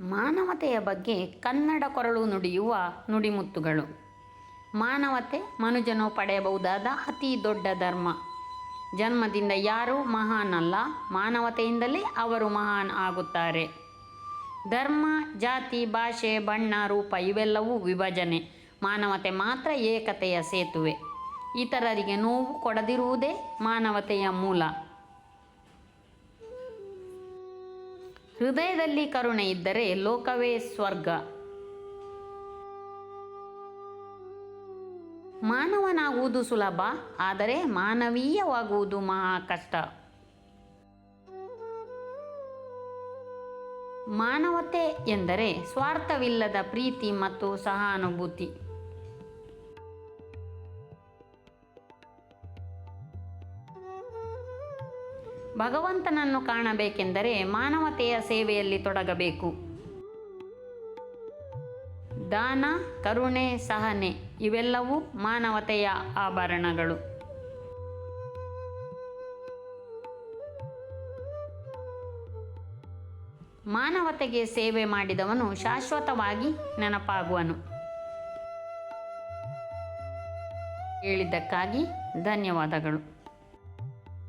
ಮಾನವತೆಯ ಬಗ್ಗೆ ಕನ್ನಡ ಕೊರಳು ನುಡಿಯುವ ನುಡಿಮುತ್ತುಗಳು. ಮಾನವತೆ ಮನುಜನು ಪಡೆಯಬಹುದಾದ ಅತಿ ದೊಡ್ಡ ಧರ್ಮ. ಜನ್ಮದಿಂದ ಯಾರೂ ಮಹಾನ್ ಅಲ್ಲ ಮಾನವತೆಯಿಂದಲೇ ಅವರು ಮಹಾನ್ ಆಗುತ್ತಾರೆ. ಧರ್ಮ, ಜಾತಿ, ಭಾಷೆ, ಬಣ್ಣ, ರೂಪ ಇವೆಲ್ಲವೂ ವಿಭಜನೆ, ಮಾನವತೆ ಮಾತ್ರ ಏಕತೆಯ ಸೇತುವೆ. ಇತರರಿಗೆ ನೋವು ಕೊಡದಿರುವುದೇ ಮಾನವತೆಯ ಮೂಲ. ಹೃದಯದಲ್ಲಿ ಕರುಣೆ ಇದ್ದರೆ ಲೋಕವೇ ಸ್ವರ್ಗ. ಮಾನವನಾಗುವುದು ಸುಲಭ, ಆದರೆ ಮಾನವೀಯವಾಗುವುದು ಮಹಾ ಕಷ್ಟ. ಮಾನವತೆ ಎಂದರೆ ಸ್ವಾರ್ಥವಿಲ್ಲದ ಪ್ರೀತಿ ಮತ್ತು ಸಹಾನುಭೂತಿ. ಭಗವಂತನನ್ನು ಕಾಣಬೇಕೆಂದರೆ ಮಾನವತೆಯ ಸೇವೆಯಲ್ಲಿ ತೊಡಗಬೇಕು. ದಾನ, ಕರುಣೆ, ಸಹನೆ ಇವೆಲ್ಲವೂ ಮಾನವತೆಯ ಆಭರಣಗಳು. ಮಾನವತೆಗೆ ಸೇವೆ ಮಾಡಿದವನು ಶಾಶ್ವತವಾಗಿ ನೆನಪಾಗುವನು. ಹೇಳಿದ್ದಕ್ಕಾಗಿ ಧನ್ಯವಾದಗಳು.